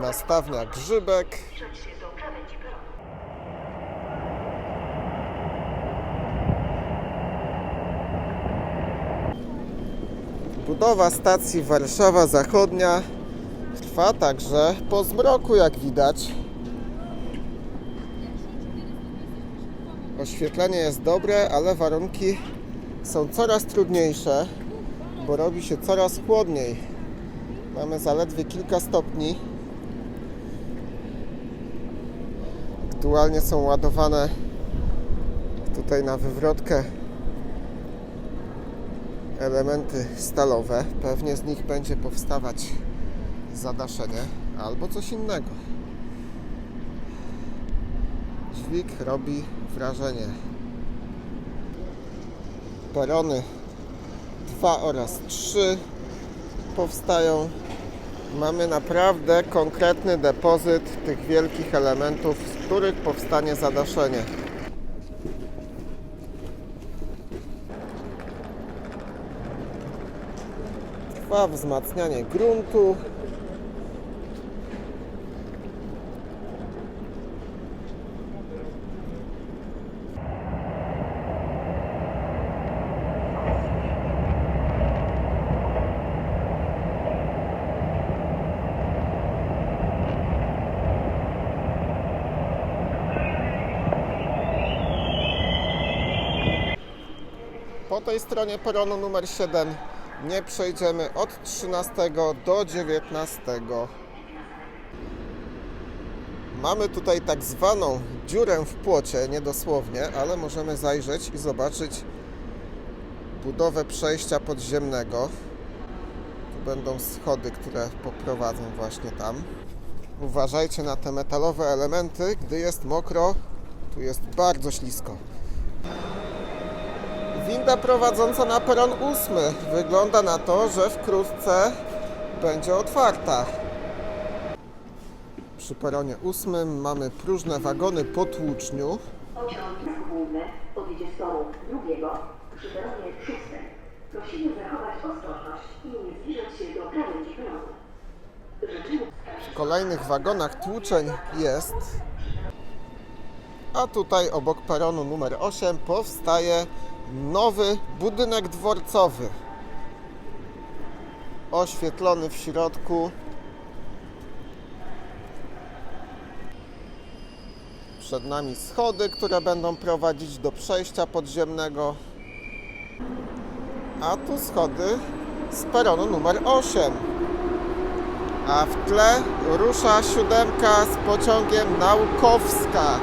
Nastawnia Grzybek. Budowa stacji Warszawa Zachodnia trwa także po zmroku, jak widać. Oświetlenie jest dobre, ale warunki są coraz trudniejsze, bo robi się coraz chłodniej. Mamy zaledwie kilka stopni. Aktualnie są ładowane tutaj na wywrotkę elementy stalowe. Pewnie z nich będzie powstawać zadaszenie albo coś innego. Dźwig robi wrażenie. Perony 2 oraz 3 powstają. Mamy naprawdę konkretny depozyt tych wielkich elementów, których powstanie zadaszenie. Trwa wzmacnianie gruntu. Po tej stronie peronu numer 7 nie przejdziemy od 13 do 19. Mamy tutaj tak zwaną dziurę w płocie, nie dosłownie, ale możemy zajrzeć i zobaczyć budowę przejścia podziemnego. Tu będą schody, które poprowadzą właśnie tam. Uważajcie na te metalowe elementy, gdy jest mokro, tu jest bardzo ślisko. Winda prowadząca na peron ósmy. Wygląda na to, że wkrótce będzie otwarta. Przy peronie ósmym mamy próżne wagony po tłuczniu. Odjedzie drugiego przy peronie szóstym. Prosimy zachować ostrożność i nie zbliżać się do krawędzi peronu. Życzymy W kolejnych wagonach tłuczeń jest. A tutaj obok peronu numer 8 powstaje nowy budynek dworcowy. Oświetlony w środku. Przed nami schody, które będą prowadzić do przejścia podziemnego. A tu schody z peronu numer 8. A w tle rusza siódemka z pociągiem Naukowska.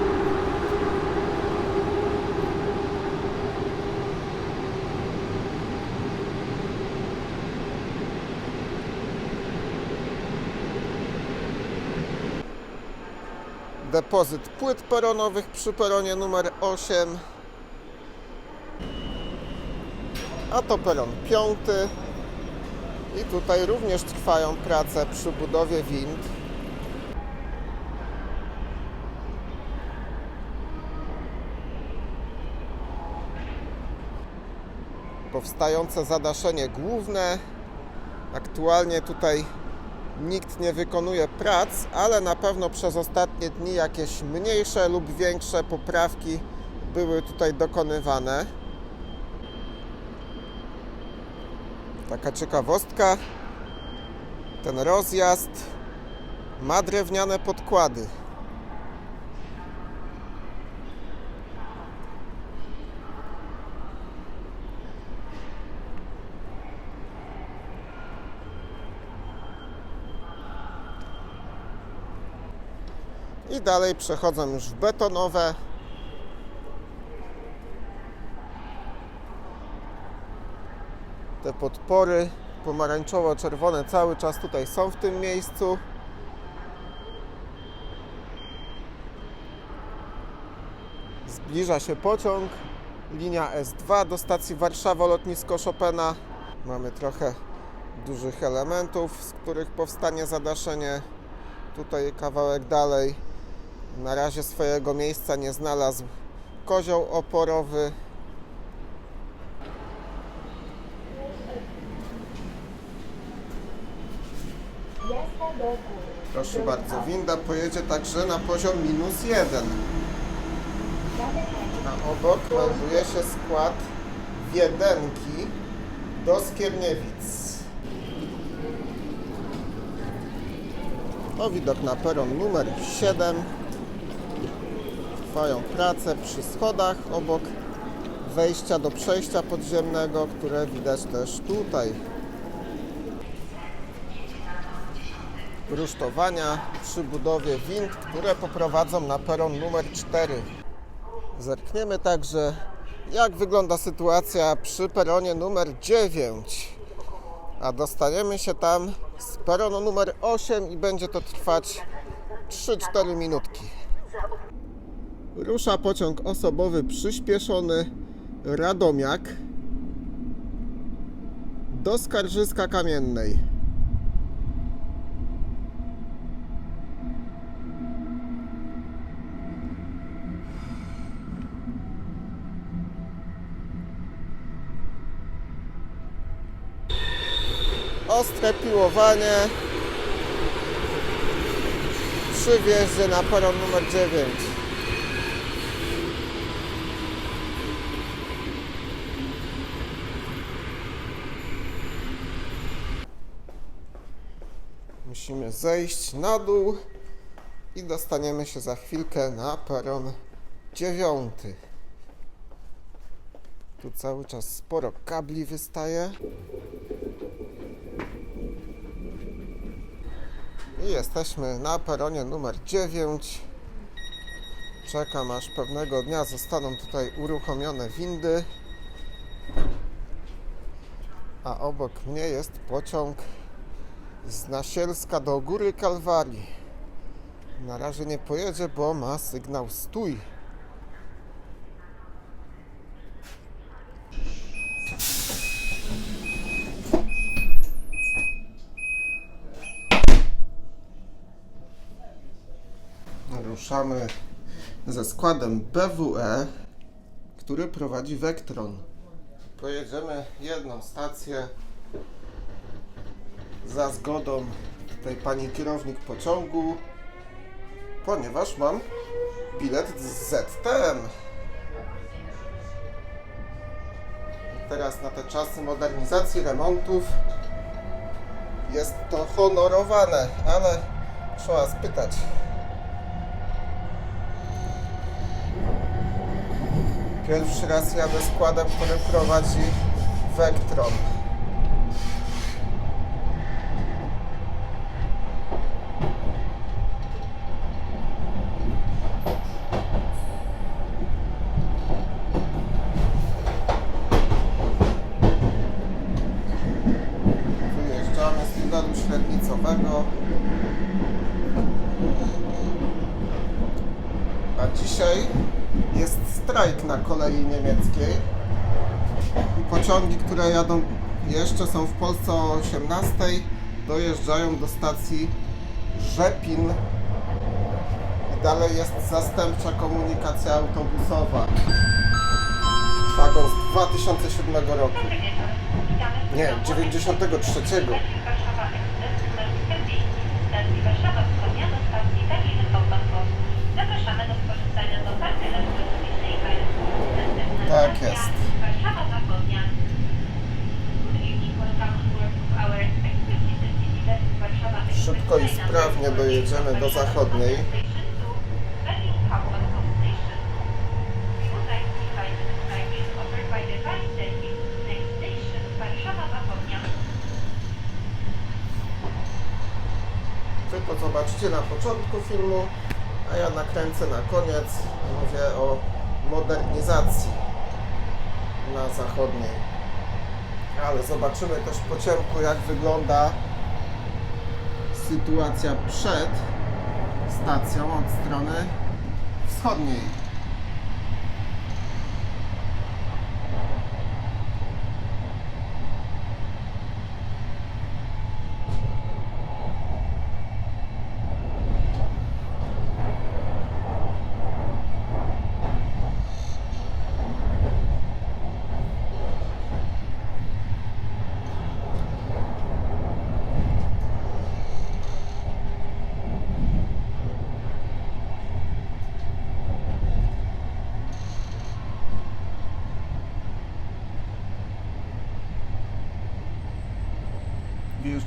Depozyt płyt peronowych przy peronie numer 8. A to peron piąty. I tutaj również trwają prace przy budowie wind. Powstające zadaszenie główne. Aktualnie tutaj nikt nie wykonuje prac, ale na pewno przez ostatnie dni jakieś mniejsze lub większe poprawki były tutaj dokonywane. Taka ciekawostka. Ten rozjazd ma drewniane podkłady. I dalej przechodzą już w betonowe. Te podpory pomarańczowo-czerwone cały czas tutaj są w tym miejscu. Zbliża się pociąg. Linia S2 do stacji Warszawa Lotnisko Chopina. Mamy trochę dużych elementów, z których powstanie zadaszenie. Tutaj kawałek dalej. Na razie swojego miejsca nie znalazł kozioł oporowy. Proszę bardzo, winda pojedzie także na poziom minus jeden. A obok melduje się skład Wiedenki do Skierniewic. To widok na peron numer 7. Trwają prace przy schodach obok wejścia do przejścia podziemnego, które widać też tutaj. Rusztowania przy budowie wind, które poprowadzą na peron numer 4. Zerkniemy także, jak wygląda sytuacja przy peronie numer 9. A dostaniemy się tam z peronu numer 8 i będzie to trwać 3-4 minutki. Rusza pociąg osobowy przyspieszony Radomiak do Skarżyska Kamiennej. Ostre piłowanie przy wjeździe na peron numer 9. Musimy zejść na dół i dostaniemy się za chwilkę na peron dziewiąty. Tu cały czas sporo kabli wystaje. I jesteśmy na peronie numer 9. Czekam aż pewnego dnia zostaną tutaj uruchomione windy. A obok mnie jest pociąg z Nasielska do Góry Kalwarii. Na razie nie pojedzie, bo ma sygnał stój. Ruszamy ze składem BWE, który prowadzi Vectron. Pojedziemy jedną stację za zgodą tej pani kierownik pociągu, ponieważ mam bilet z ZTM. Teraz na te czasy modernizacji, remontów jest to honorowane, ale trzeba spytać. Pierwszy raz jadę składem, który prowadzi Vectron. A dzisiaj jest strajk na kolei niemieckiej i pociągi, które jadą jeszcze są w Polsce o 18 dojeżdżają do stacji Rzepin i dalej jest zastępcza komunikacja autobusowa. Wagon z 2007 roku. Nie, 93. Warszawa Ekspres numer 40 Warszawa. Zapraszamy do skorzystania z oferty elektronicznej KSW. Następna Tak jest. Warszawa Zachodnia. Szybko i sprawnie dojedziemy do 48 zachodniej. Początku filmu, a ja nakręcę na koniec. Mówię o modernizacji na zachodniej. Ale zobaczymy też po ciemku, jak wygląda sytuacja przed stacją od strony wschodniej.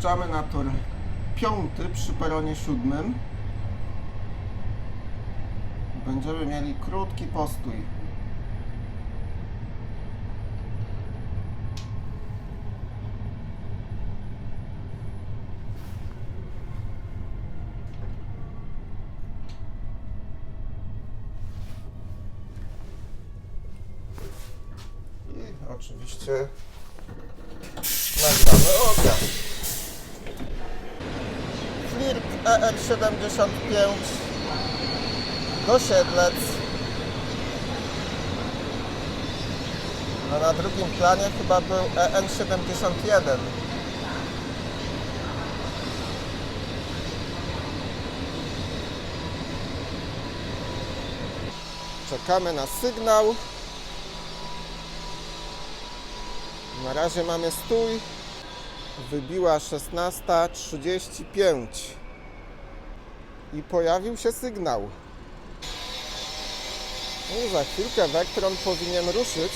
Wjeżdżamy na tor piąty przy peronie siódmym. Będziemy mieli krótki postój. Oczywiście nagramy obiad. Flirt ER75 do Siedlec. A na drugim planie chyba był E EN71. Czekamy na sygnał. Na razie mamy stój. Wybiła 16.35 i pojawił się sygnał. I za chwilkę Vectron powinien ruszyć.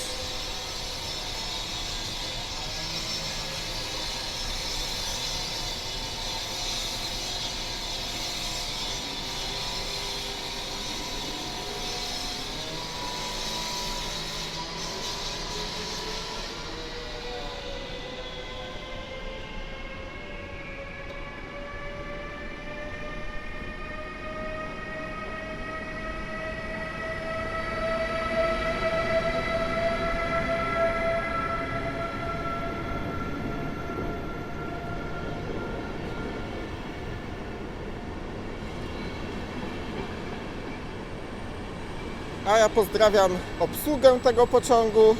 A ja pozdrawiam obsługę tego pociągu.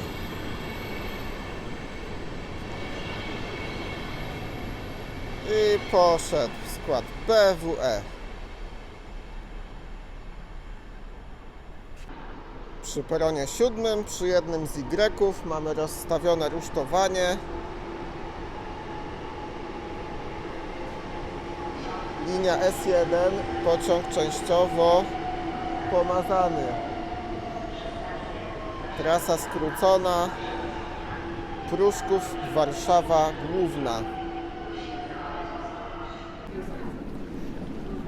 I poszedł w skład BWE. Przy peronie siódmym, przy jednym z Y mamy rozstawione rusztowanie. Linia S1, pociąg częściowo pomazany. Trasa skrócona. Pruszków, Warszawa Główna.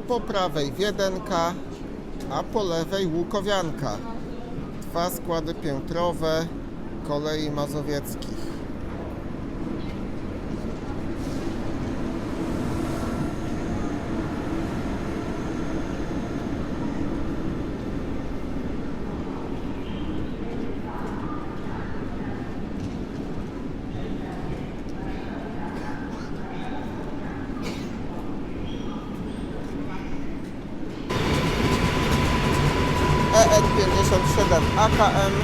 Po prawej Wiedenka, a po lewej Łukowianka. Dwa składy piętrowe kolei mazowieckich. EN57 AKM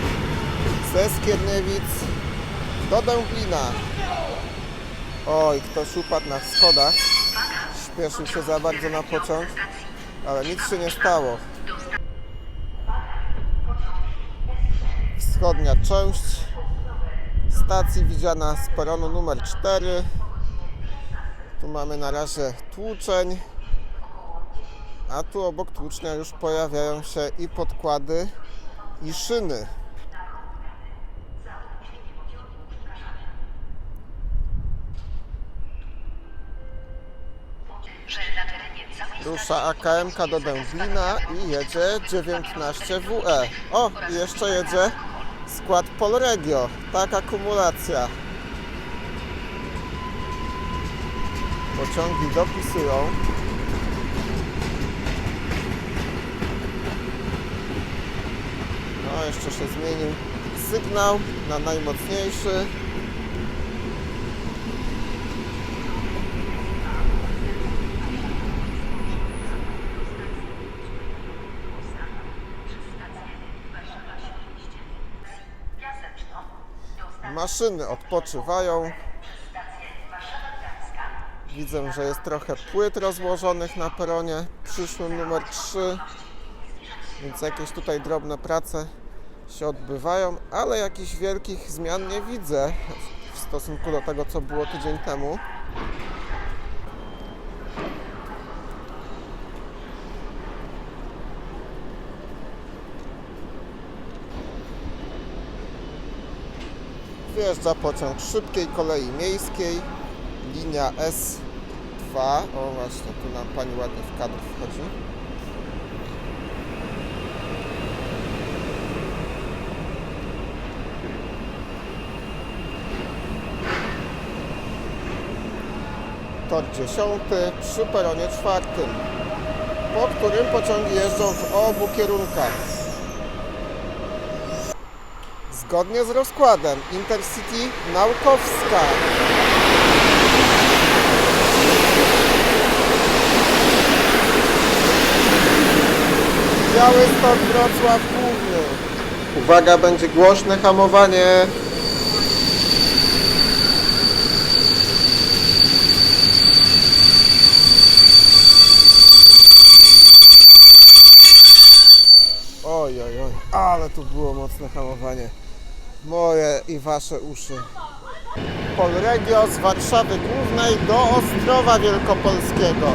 ze Skierniewic do Dęblina. Oj, ktoś upadł na schodach. Śpieszył się za bardzo na pociąg, ale nic się nie stało. Wschodnia część stacji widziana z peronu numer 4. Tu mamy na razie tłuczeń. A tu obok tłucznia już pojawiają się i podkłady, i szyny. Rusza AKM do Dęblina i jedzie 19WE. O, i jeszcze jedzie skład Polregio. Tak, akumulacja. Pociągi dopisują. No, jeszcze się zmienił sygnał na najmocniejszy. Maszyny odpoczywają. Widzę, że jest trochę płyt rozłożonych na peronie przyszłym numer 3. Więc jakieś tutaj drobne prace się odbywają, ale jakichś wielkich zmian nie widzę w stosunku do tego, co było tydzień temu. Wjeżdża pociąg szybkiej kolei miejskiej, linia S dwa. O właśnie, tu nam pani ładnie w kadr wchodzi. Tor dziesiąty przy peronie czwartym, po którym pociągi jeżdżą w obu kierunkach. Zgodnie z rozkładem Intercity Naukowska. Białystok, Wrocław Główny. Uwaga, będzie głośne hamowanie. Oj, oj, oj, ale tu było mocne hamowanie. Moje i wasze uszy. Polregio z Warszawy Głównej do Ostrowa Wielkopolskiego.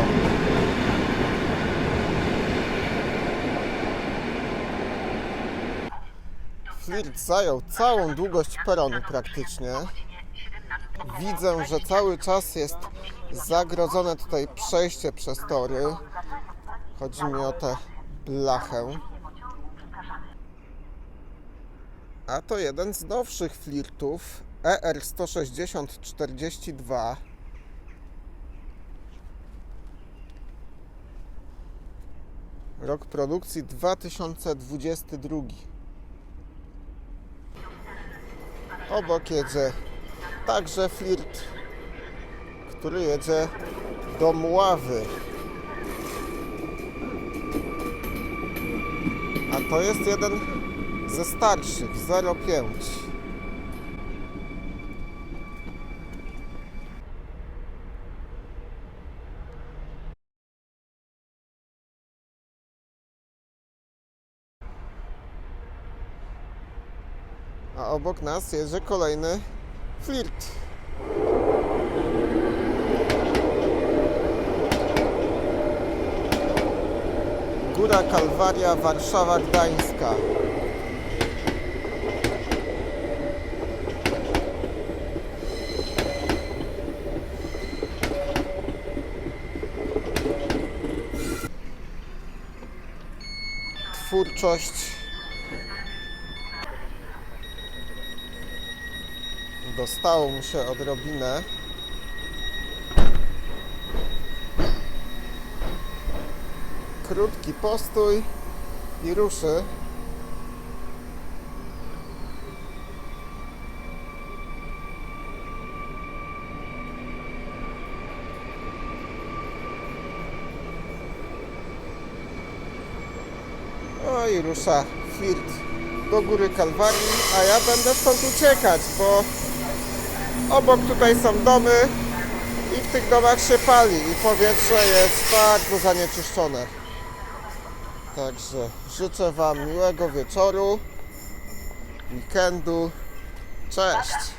Flirt zajął całą długość peronu praktycznie. Widzę, że cały czas jest zagrodzone tutaj przejście przez tory. Chodzi mi o tę blachę. A to jeden z nowszych flirtów E ER16042. Rok produkcji 2022. Obok jedzie także flirt, który jedzie do Mławy. A to jest jeden ze starszych 05. A obok nas jedzie kolejny flirt. Góra Kalwaria, Warszawa, Gdańska. Twórczość dostało mu się odrobinę. Krótki postój i ruszy. I rusza flirt do góry Kalwarii, a ja będę stąd uciekać, bo obok tutaj są domy i w tych domach się pali i powietrze jest bardzo zanieczyszczone. Także życzę Wam miłego wieczoru, weekendu. Cześć!